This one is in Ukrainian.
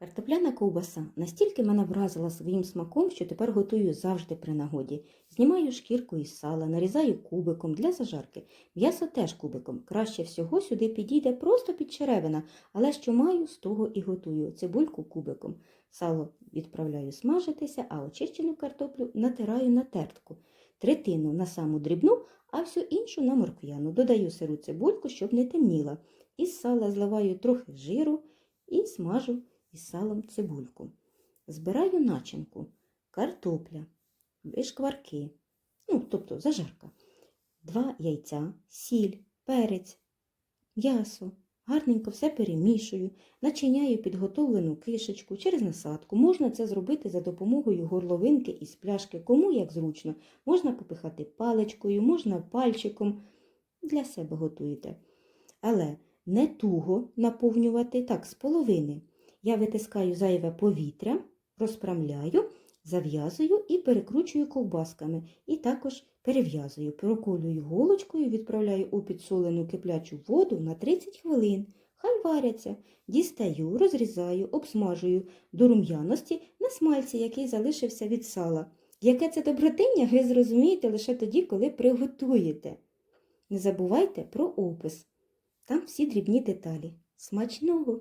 Картопляна ковбаса настільки мене вразила своїм смаком, що тепер готую завжди при нагоді. Знімаю шкірку із сала, нарізаю кубиком для зажарки. М'ясо теж кубиком. Краще всього сюди підійде просто під черевина, але що маю, з того і готую. Цибульку кубиком. Сало відправляю смажитися, а очищену картоплю натираю на тертку. Третину на саму дрібну, а всю іншу на морквяну. Додаю сиру цибульку, щоб не темніла. Із сала зливаю трохи жиру і смажу із салом цибульку. Збираю начинку, картопля, шкварки, ну, тобто зажарка, два яйця, сіль, перець, м'ясо. Гарненько все перемішую, начиняю підготовлену кишечку через насадку. Можна це зробити за допомогою горловинки із пляшки, кому як зручно. Можна попихати паличкою, можна пальчиком. Для себе готуєте. Але не туго наповнювати так, з половини. Я витискаю зайве повітря, розпрямляю, зав'язую і перекручую ковбасками. І також перев'язую, проколюю голочкою, відправляю у підсолену киплячу воду на 30 хвилин. Хай варяться. Дістаю, розрізаю, обсмажую до рум'яності на смальці, який залишився від сала. Яке це добротиння, ви зрозумієте лише тоді, коли приготуєте. Не забувайте про опис. Там всі дрібні деталі. Смачного!